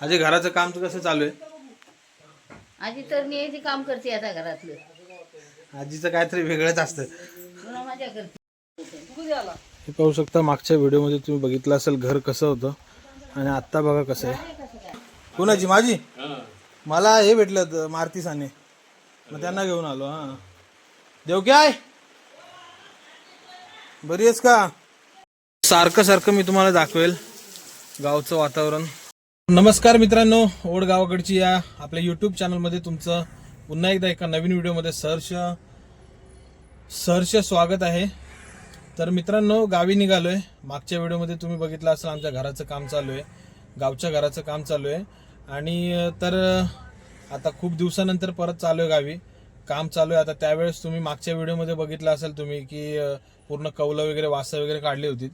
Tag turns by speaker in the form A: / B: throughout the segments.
A: आजी घराचं काम तर कसं चालू आहे?
B: आधी तर न्यायची काम करते आता घरातलं.
A: आजीचं काहीतरी वेगळंच असतं.
B: पुन्हा माझ्या करते.
A: हे पाहू शकता मागच्या व्हिडिओमध्ये तुम्ही बघितलं असेल घर कसं होतं आणि आत्ता बघा कसं आहे. कोणाची? माझी? मला हे भेटलं होतं मारुती साने मग त्यांना घेऊन आलो हा. देव काय बरी आहेस का? सारखं सारखं मी तुम्हाला दाखवेल गावचं वातावरण. नमस्कार मित्रांनो ओढ गावाकडची या आपल्या युट्यूब चॅनलमध्ये तुमचं पुन्हा एकदा एका नवीन व्हिडिओमध्ये सहर्ष सहर्ष स्वागत आहे. तर मित्रांनो गावी निघालो आहे मागच्या व्हिडिओमध्ये तुम्ही बघितलं असाल आमच्या घराचं काम चालू आहे. गावच्या घराचं काम चालू आहे. आणि तर आता खूप दिवसानंतर परत चालू आहे गावी. काम चालू आहे. आता त्यावेळेस तुम्ही मागच्या व्हिडिओमध्ये बघितलं असेल तुम्ही की पूर्ण कौलं वगैरे वासं वगैरे काढली होती.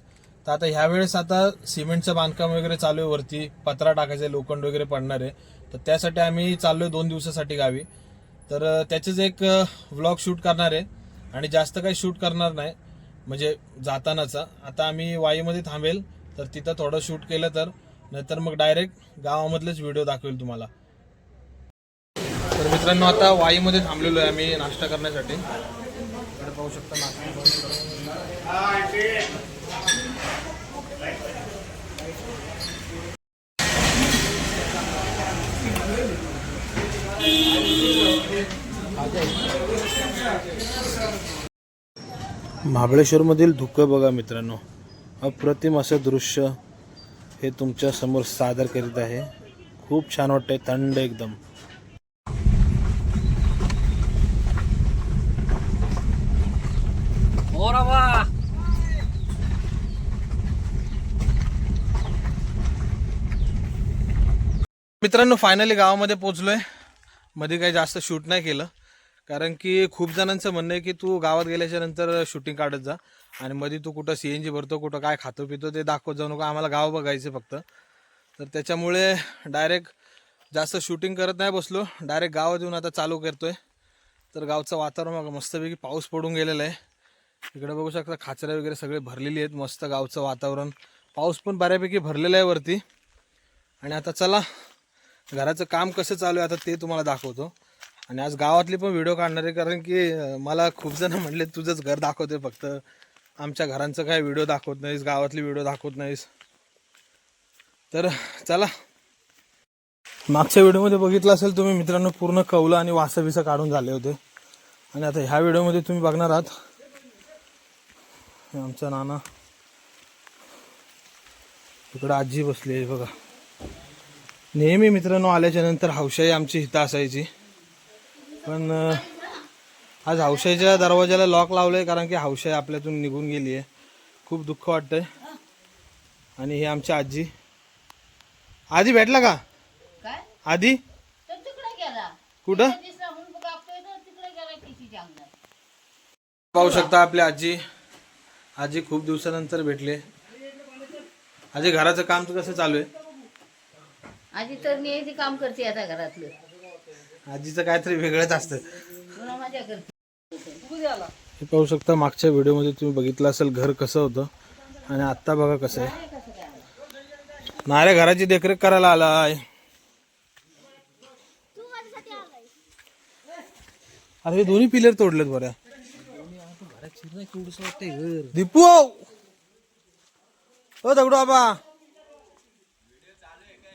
A: तर आता ह्यावेळेस आता सिमेंटचं बांधकाम वगैरे चालू आहे वरती. पत्रा टाकायचे लोखंड वगैरे पडणार आहे. तर त्यासाठी आम्ही चाललोय दोन दिवसासाठी गावी. तर त्याचेच एक व्लॉग शूट करणार आहे. आणि जास्त काही शूट करणार नाही. म्हणजे जातानाचा. आता आम्ही वाईमध्ये थांबेल. तर तिथं थोडं शूट केलं तर. नाहीतर मग डायरेक्ट गावामधलेच व्हिडिओ दाखवेल तुम्हाला. तर मित्रांनो आता वाईमध्ये थांबलेलो आहे आम्ही नाश्ता करण्यासाठी. पाहू शकता नाश्ता. महाबळेश्वरमधील धुकं बघा मित्रांनो. अप्रतिम असं दृश्य हे तुमच्यासमोर सादर करीत आहे. खूप छान वाटतंय थंड एकदम. मित्रांनो फायनली गावामध्ये पोचलोय मध्ये काही जास्त शूट नाही केलं. कारण की खूप जणांचं म्हणणं आहे की तू गावात गेल्याच्यानंतर शूटिंग काढत जा. आणि मध्ये तू कुठं सी एन जी भरतो कुठं काय खातो पितो ते दाखवत जाऊ नको. आम्हाला गाव बघायचं फक्त. तर त्याच्यामुळे डायरेक्ट जास्त शूटिंग करत नाही बसलो. डायरेक्ट गावात येऊन आता चालू करतोय. तर गावचं वातावरण बघा मस्तपैकी पाऊस पडून गेलेला आहे. इकडे बघू शकता खाचऱ्या वगैरे सगळे भरलेली आहेत. मस्त गावचं वातावरण. पाऊस पण बऱ्यापैकी भरलेला आहे वरती. आणि आता चला घराचं काम कसं चालू आहे आता ते तुम्हाला दाखवतो. आणि आज गावातली पण व्हिडिओ काढणार आहे कारण की मला खूप जण म्हणले तुझंच घर दाखवते फक्त. आमच्या घरांचं काय व्हिडिओ दाखवत नाहीस गावातली व्हिडिओ दाखवत नाहीस. तर चला. मागच्या व्हिडिओमध्ये बघितलं असेल तुम्ही मित्रांनो पूर्ण कौलं आणि वासं बिसं काढून झाले होते. आणि आता ह्या व्हिडिओमध्ये तुम्ही बघणार आहात. आमचा नाना. इकडं आजी बसली आहे बघा. नेहमी मित्रांनो आल्याच्यानंतर हौशाई आमची हिता असायची. पण आज हौशाईच्या दरवाजाला लॉक लावलंय कारण की हौशाई आपल्यातून निघून गेली आहे खूप दुःख वाटतंय. आणि हे आमची आजी. आधी भेटला का? आधी? कुठं? पाहू शकता आपली आजी. आजी खूप दिवसानंतर भेटले. आजी घराचं काम कसं चालू आहे?
B: आधी तर न्यायची काम करते आता घरातलं.
A: आजीचं काहीतरी वेगळंच असतं.
B: पुन्हा माझ्या करते
A: हे पाहू शकता मागच्या व्हिडिओमध्ये तुम्ही बघितलं असेल घर कसं होतं आणि आत्ता बघा कसं आहे. नाऱ्या घराची देखरेख करायला आलाय. अरे हे दोन्ही पिलर तोडलेत बऱ्या दीपू! हो दगडू बाबा!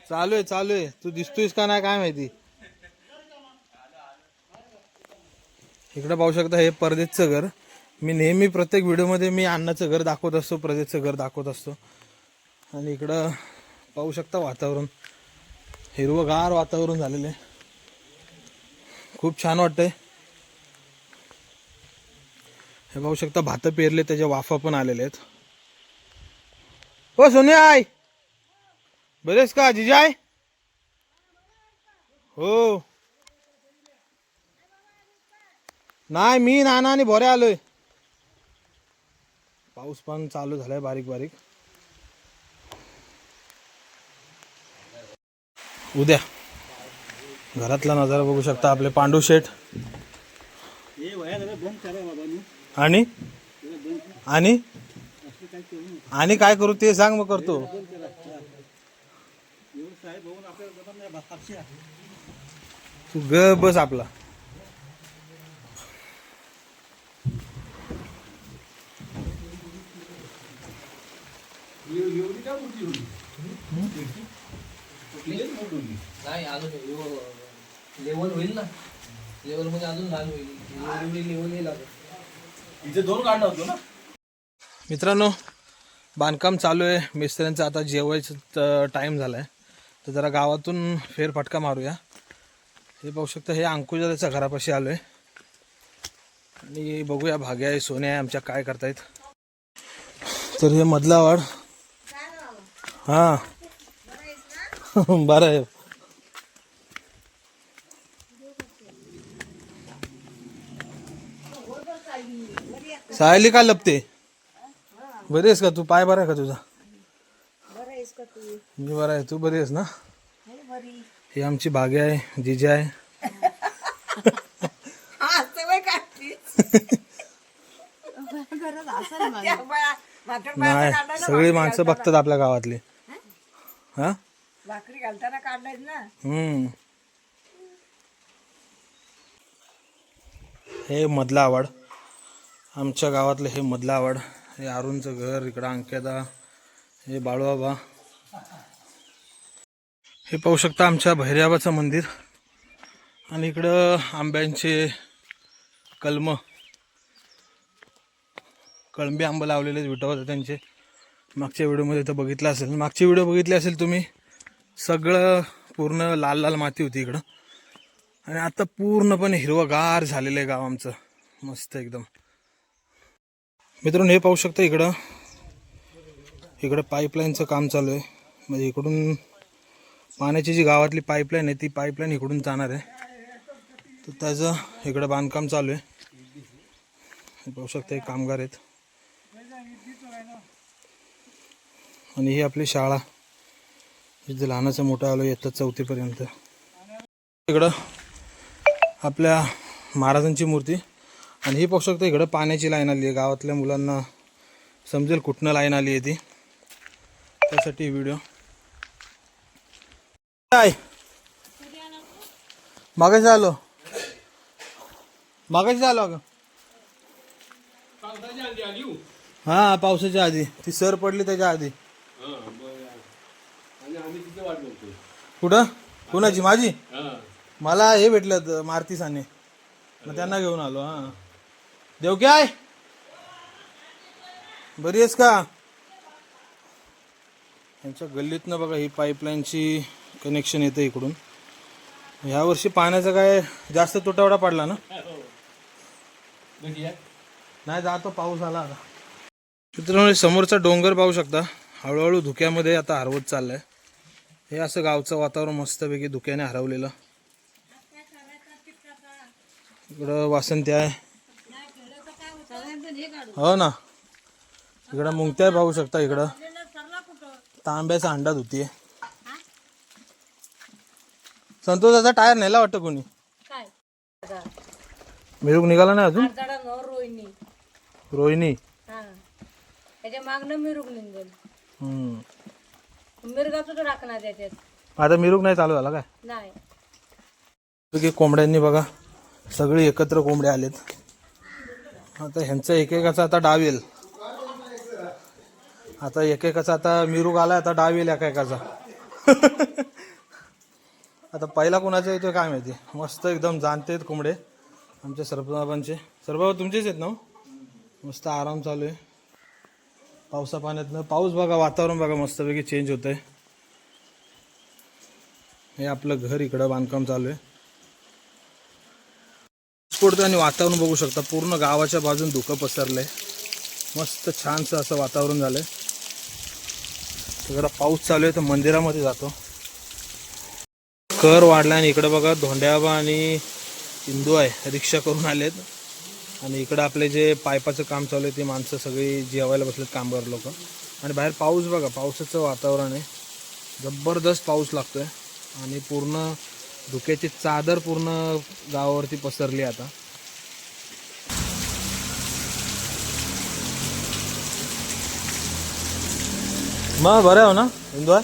A: चालू आहे चालू आहे तू दिसतोयस का नाही काय माहिती? इकडे पाहू शकता हे परदेशचं घर. मी नेहमी प्रत्येक व्हिडिओमध्ये मी अण्णाचं घर दाखवत असतो प्रदेशचं घर दाखवत असतो. आणि इकडं पाहू शकता वातावरण. हिरवंगार वातावरण झालेलं आहे. खूप छान वाटतंय. हे पाहू शकता भातं पेरले त्याच्या वाफा पण आलेले आहेत. हो सोने आय बरेच का जिजाय हो. नाही मी नाना आणि भोरे आलोय. पाऊस पण चालू झालाय बारीक बारीक. उद्या घरातला नजारा बघू शकता आपले पांडू शेठ. आणि? आणि? आणि काय करू ते सांग मग करतो. तू ग बस आपला.
C: नाही अजून लेवल होईल ना. लेवलमध्ये अजून लहान होईल. लेवल येईल अजून.
D: इथे दोन काढला होतो ना?
A: मित्रांनो बांधकाम चालू आहे. मिस्त्र्यांचं आता जेवायचं टाईम झाला आहे तर जरा गावातून फेरफटका मारूया. हे पाहू शकता हे अंकुजाच्या घरापाशी आलो आहे आणि बघूया भाग्या आहे सोन्या आहे आमच्या काय करतायत. तर हे मधला वाढ. हां. बरं आहे. सायली का लपते? बरी आहेस का तू? पाय बरा आहे का तुझा? मी बरा आहे. तू बरी आहेस ना? ही आमची बागे आहे जिजा आहे. नाही सगळी माणसं बघतात आपल्या गावातली. हा?
E: भाकरी घालताना काढलाय ना?
A: हम्म. हे मधला आवाड. आमच्या गावातलं हे मधला आवाड. हे अरुणचं घर इकडं अंक्यादा हे बाळूबाबा. हे पाहू शकता आमच्या भैरवाचं मंदिर. आणि इकडं आंब्यांचे कलम. कळंबी आंबं लावलेले विटावत त्यांचे मागच्या व्हिडिओमध्ये तर बघितलं असेल. मागची व्हिडिओ बघितली असेल तुम्ही सगळं पूर्ण लाल लाल माती होती इकडं. आणि आता पूर्णपणे हिरवगार झालेलं आहे गाव आमचं. मस्त एकदम. मित्रांनो हे पाहू शकता इकडं. इकडं पाईपलाईनचं काम चालू आहे. म्हणजे इकडून पाण्याची जी गावातली पाईपलाईन आहे ती पाईपलाईन इकडून जाणार आहे. तर त्याचं इकडं बांधकाम चालू आहे. हे पाहू शकता हे कामगार आहेत. आणि ही आपली शाळा. जिथे लहानाचं मोठं आलो येतात चौथीपर्यंत. इकडं आपल्या महाराजांची मूर्ती. आणि ही पाहू शकता इकडं पाण्याची लाईन आली आहे. गावातल्या मुलांना समजेल कुठनं लाईन आली आहे ती. त्यासाठी व्हिडिओ काय? मागाशी आलो. मागाशी आलो अगं. हा पावसाच्या आधी. ती सर पडली त्याच्या आधी. कुठं? कुणाची? माझी? मला हे भेटलं मारुती साने मग त्यांना घेऊन आलो हा. देव काय बरी आहेस का? यांच्या गल्लीतनं बघा ही पाईपलाईनची कनेक्शन येतं इकडून. ह्या वर्षी पाण्याचा काय जास्त तुटवडा पडला ना? नाही जातो पाऊस आला आता. मित्रांनो समोरचा डोंगर पाहू शकता. हळूहळू धुक्यामध्ये आता हरवत चाललाय. हे असं गावचं वातावरण मस्तपैकी धुक्याने हरवलेलं. इकडं वासंती आहे. हो ना. इकडं मुंगत्या पाहू शकता इकडं. तांब्याचा अंडा धुतीये. संतोषाचा टायर नेला वाटतं कोणी?
E: काय?
A: मिळूक निघाला नाही अजून?
E: रोहिणी.
A: रोहिणी.
E: हा. त्याच्या मागणं मिरुग निघेल
A: हम्म.
E: मिरगाचं त्याच्यात.
A: आता मिरूक नाही चालू झाला काय?
E: नाही.
A: की कोंबड्यांनी बघा सगळे एकत्र कोंबडे आलेत. आता ह्यांचा एकेकाचा आता डाव येईल. आता एकेकाचा आता मिरूक आलाय आता डाव येईल एकेकाचा. आता पहिला कोणाचा येतो काय माहिती? मस्त एकदम जाणते आहेत कोंबडे. आमच्या सरपंचांचे. सरबाबा तुमचेच आहेत ना हो? मस्त आराम चालू आहे. पावसा पाण्यातनं पाऊस बघा वातावरण बघा मस्तपैकी चेंज होतंय. हे आपलं घर इकडं बांधकाम चालू आहे. पडतो आणि वातावरण बघू शकता. पूर्ण गावाच्या बाजून धुकं पसरलंय. मस्त छानसं असं वातावरण झालंय. जरा पाऊस चालू आहे तर मंदिरामध्ये जातो. कर वाढला आणि इकडं बघा धोंड्याबा आणि इंदू आहे रिक्षा करून आलेत. आणि इकडं आपले जे पायपाचं काम चालू आहे ते माणसं सगळी जेवायला बसलेत कामगार लोक. आणि बाहेर पाऊस बघा पावसाचं वातावरण आहे. जबरदस्त पाऊस लागतो आहे आणि पूर्ण धुक्याची चादर पूर्ण गावावरती पसरली आता. मग बरं आहे हो ना? इंदुआ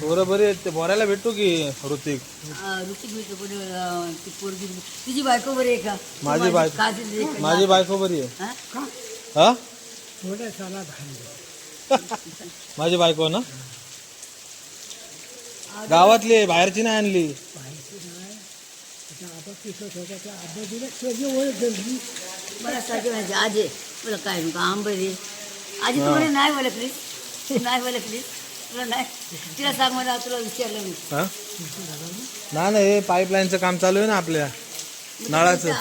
B: पोरं बरी आहेत
A: ते. बोरायला भेटतो की ऋतिक?
B: ऋतिक मित्र पण ती पोरगी तुझी बायको बरी आहे का?
A: माझी बायको
B: काजल आहे का?
A: माझी बायको बरी आहे.
B: हा?
A: हा? माझी बायको ना? गावातली आहे बाहेरची नाही आणली.
B: मला सारखी म्हणायची आजे तुला काय नको आंबे रे आजी तू म्हणे नाही ओळखलीस तू नाही ओळखलीस तुला नाही. तिला सांग मला तुला विचारलं मी.
A: हा? ना ना हे पाईपलाईनचं काम चालू आहे ना आपल्या नळाचं.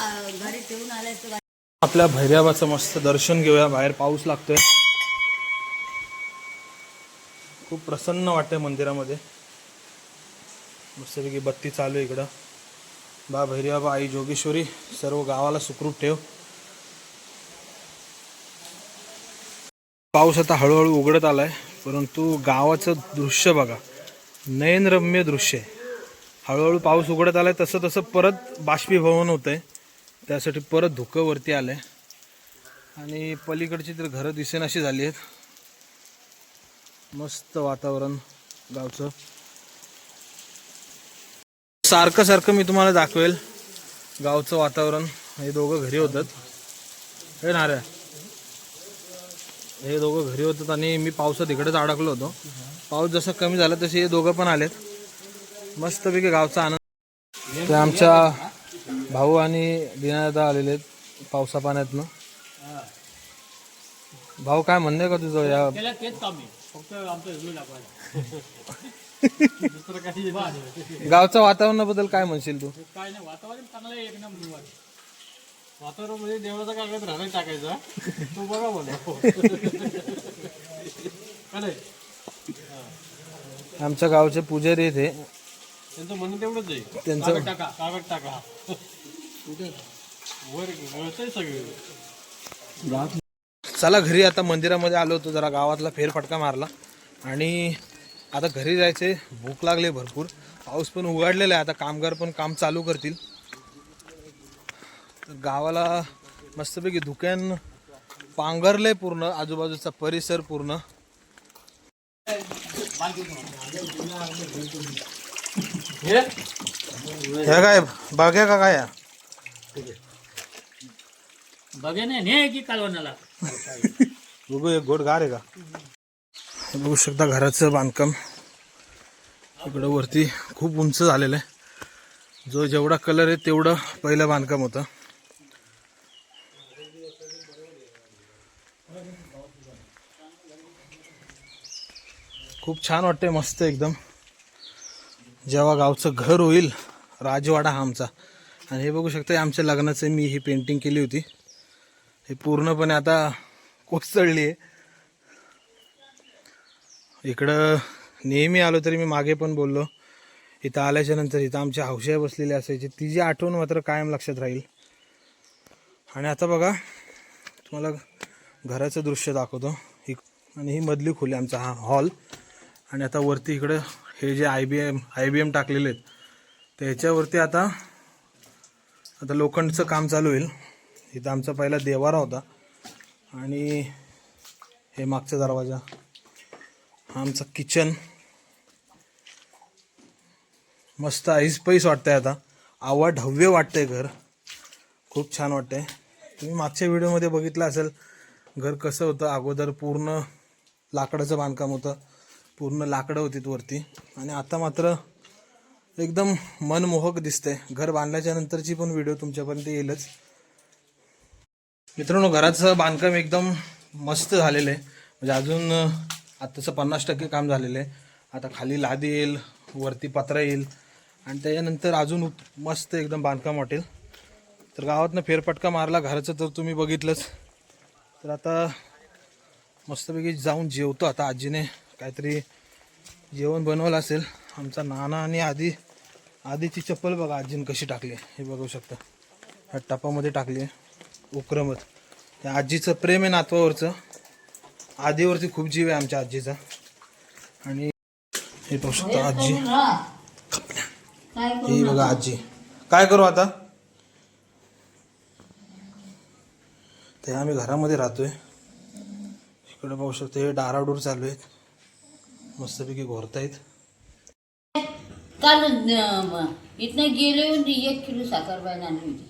B: ठेवून आलाय
A: आपल्या भैरवाचं मस्त दर्शन घेऊया बाहेर पाऊस लागतोय. खूप प्रसन्न वाटतंय मंदिरामध्ये. मस्तपैकी बत्ती चालू आहे इकडं. बा भैरवा आई जोगेश्वरी सर्व गावाला सुखरूप ठेव. पाऊस आता हळूहळू उघडत आलाय परंतु गावाचं दृश्य बघा. नयनरम्य दृश्य आहे. हळूहळू पाऊस उघडत आलाय तसं तसं परत बाष्पीभवन होतंय. त्यासाठी परत धुकं वरती आलंय. आणि पलीकडची तर घरं दिसेनाशी झाली आहेत. मस्त वातावरण गावचं. सारखं सारखं मी तुम्हाला दाखवेल गावचं वातावरण. हे दोघं घरी होतात. हे नाऱ्या हे दोघं घरी होतात आणि मी पावसात इकडेच अडकलो होतो. पाऊस जसा कमी झाला तसे हे दोघं पण आलेत. मस्तपैकी गावचा आनंद. ते आमच्या भाऊ आणि दिनादा आलेले आहेत पावसा पाण्यातनं भाऊ काय म्हणणं का तुझं या गावच्या वातावरणाबद्दल काय म्हणशील तू?
C: काय नाही वातावरण चांगलं आहे एक नंबर वातावरण देवाचा कागद राहणार टाकायचा. तो बघा बोला. काय
A: आमच्या गावचे पुजारी हे.
C: त्यांचं म्हणणं तेवढंच आहे.
A: त्यांचं
C: कागद टाका कागद टाका. वर गळतंय सगळं.
A: चला घरी आता मंदिरामध्ये आलो होतो जरा गावातला फेरफटका मारला. आणि आता घरी जायचे भूक लागली भरपूर. पाऊस पण उघडलेला आहे आता कामगार पण काम चालू करतील. गावाला मस्तपैकी धुक्यान पांघरले पूर्ण आजूबाजूचा परिसर पूर्ण.
C: हे?
A: काय बाग्या का काय?
C: बघे नाही ने की कालवणाला?
A: बघू एक गोड गार आहे का? हे बघू शकता घराचं बांधकाम. इकडं वरती खूप उंच झालेलं आहे. जो जेवढा कलर आहे तेवढं पहिलं बांधकाम होतं. खूप छान वाटतंय मस्त एकदम. जेव्हा गावचं घर होईल राजवाडा हा आमचा. आणि हे बघू शकता आमच्या लग्नाचं मी ही पेंटिंग केली होती. हे पूर्णपणे आता कोसळली आहे. इकडं नेहमी आलो तरी मी मागे पण बोललो. इथं आल्याच्यानंतर इथं आमच्या हौशा बसलेली असायची. तिची आठवण मात्र कायम लक्षात राहील. आणि आता बघा तुम्हाला घराचं दृश्य दाखवतो. ही आणि ही मधली खोली आमचा हा हॉल आणि आता वरती इकडं हे जे I B M I B M टाकलेले आहेत त्याच्यावरती आता आता लोखंडचं काम चालू होईल. इथं आमचा पहिला देवारा होता. आणि हे मागचा दरवाजा. हा आमचं किचन. मस्त ऐसपैस पैस वाटतंय आता. आवा ढव्य वाटतंय घर. खूप छान वाटतंय. तुम्ही मागच्या व्हिडिओमध्ये बघितलं असेल घर कसं होतं? अगोदर पूर्ण लाकडाचं बांधकाम होतं. पूर्ण लाकडं होती वरती. आणि आता मात्र एकदम मनमोहक दिसतंय. घर बांधल्याच्या नंतरची पण व्हिडिओ तुमच्यापर्यंत येईलच. मित्रांनो घराचं बांधकाम एकदम मस्त झालेलं आहे. म्हणजे अजून आत्ताचं पन्नास टक्के काम झालेलं आहे. आता खाली लादी येईल वरती पत्रा येईल. आणि त्याच्यानंतर अजून मस्त एकदम बांधकाम वाटेल. तर गावातनं फेरफटका मारला घराचं तर तुम्ही बघितलंच. तर आता मस्तपैकी जाऊन जेवतो. आता आजीने काहीतरी जेवण बनवलं असेल. आमचा नाना आणि आधी आधीची चप्पल बघा आजीनं कशी टाकली. आहे हे बघू शकता. ह्या टपामध्ये टाकली आहे. उक्रमत. त्या आजीचं प्रेम आहे नातवावरचं. आधीवरती खूप जीव आहे आमच्या आजीचा. आणि हे पाहू शकता आजी.
B: हे
A: ही बघा आजी. काय करू आता? ते आम्ही घरामध्ये राहतोय. इकडे पाहू शकतो हे डाराडूर चालू आहेत. मस्तपैकी घोरतायत.
B: काल इथनं गेले होते एक किलो साखर बाय आणली होती.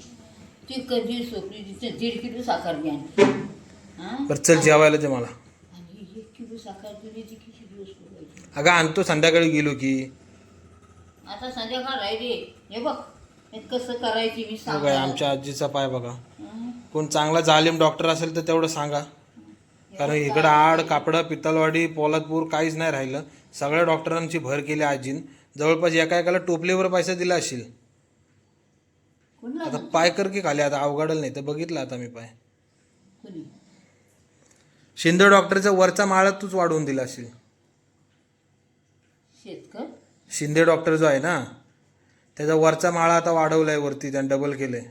B: ती कधी सोपली तिथं दीड किलो साखर बी आणली हां?
A: बरं चल जेवायला ते मला.
B: आणि एक किलो साखर दिली ती किती दिवस पुरवायची
A: अगं आणतो संध्याकाळी गेलो की.
B: आता संध्याकाळ राहिली हे बघ हे कसं करायची मी सांग.
A: आमच्या आजीचा पाय बघा. कोण चांगला जालिम डॉक्टर असेल तर तेवढं सांगा. कारण इकडं आड कापडं पित्तलवाडी पोलादपूर काहीच नाही राहिलं. सगळ्या डॉक्टरांची भर केली आजीन. जवळपास एका एकाला टोपलीवर पैसा दिला असेल आता पाय कर की खाली आता अवघडल नाही. तर बघितलं आता मी पाय. शिंदे डॉक्टरचा वरचा माळा तूच वाढवून दिला असेल शिंदे डॉक्टर जो आहे ना त्याचा वरचा माळा आता वाढवलाय वरती त्याने डबल केलंय.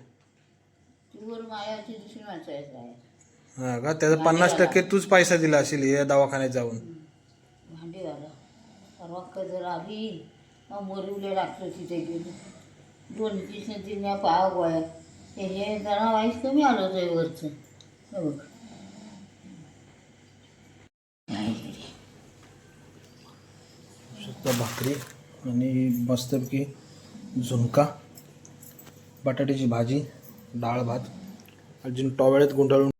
A: हा का? त्याचा पन्नास टक्के तूच पैसा दिला असेल या दवाखान्यात जाऊन.
B: भांडीवाला परवा कदर आली मग मोरिवले डॉक्टर तिथे गेलो. दोन तीस तिने पाहा गोळ्या. ते हे जरा वाईस कमी आलं होतं वरचं. बघ.
A: भाकरी आणि मस्तपैकी झुणका बटाट्याची भाजी डाळ भात अजून टॉवेळ्यात गुंडाळून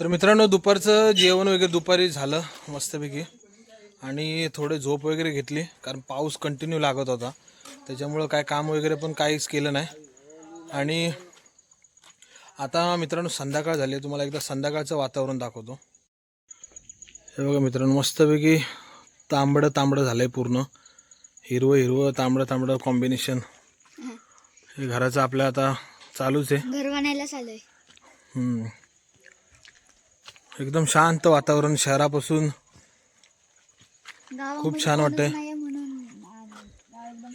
A: तर मित्रांनो दुपारचं जेवण वगैरे दुपारी झालं मस्तपैकी. आणि थोडे झोप वगैरे घेतली कारण पाऊस कंटिन्यू लागत होता. त्याच्यामुळं काय काम वगैरे पण काहीच केलं नाही. आणि आता मित्रांनो संध्याकाळ झाली आहे. तुम्हाला एकदा संध्याकाळचं वातावरण दाखवतो. हे बघा मित्रांनो मस्तपैकी तांबडं तांबडं झालंय पूर्ण. हिरवं हिरवं तांबडं तांबडं कॉम्बिनेशन हे घराचं आपलं आता चालूच आहे.
D: घर बनायला चालू
A: हम्म. एकदम शांत वातावरण शहरापासून. खूप छान वाटतंय.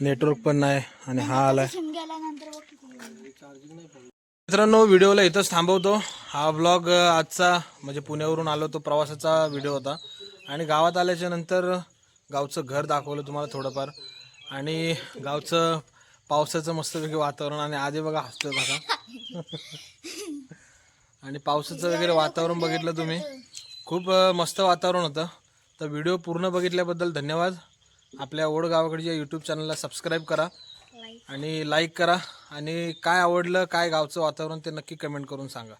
A: नेटवर्क पण नाही आणि हा आलाय. मित्रांनो व्हिडिओला इथंच थांबवतो. हा ब्लॉग आजचा म्हणजे पुण्यावरून आलो तो प्रवासाचा व्हिडिओ होता. आणि गावात आल्याच्यानंतर गावचं घर दाखवलं तुम्हाला थोडंफार. आणि गावचं पावसाचं मस्तपैकी वातावरण आणि आधी बघा हसतोय बघा. आणि पावसाचं वगैरे वातावरण बघितलं तुम्ही? खूप मस्त वातावरण होतं. तर व्हिडिओ पूर्ण बघितल्याबद्दल धन्यवाद. आपल्या ओढ गावाकडच्या यूट्यूब चॅनलला सबस्क्राईब करा आणि लाईक करा. आणि काय आवडलं काय गावचं वातावरण ते नक्की कमेंट करून सांगा.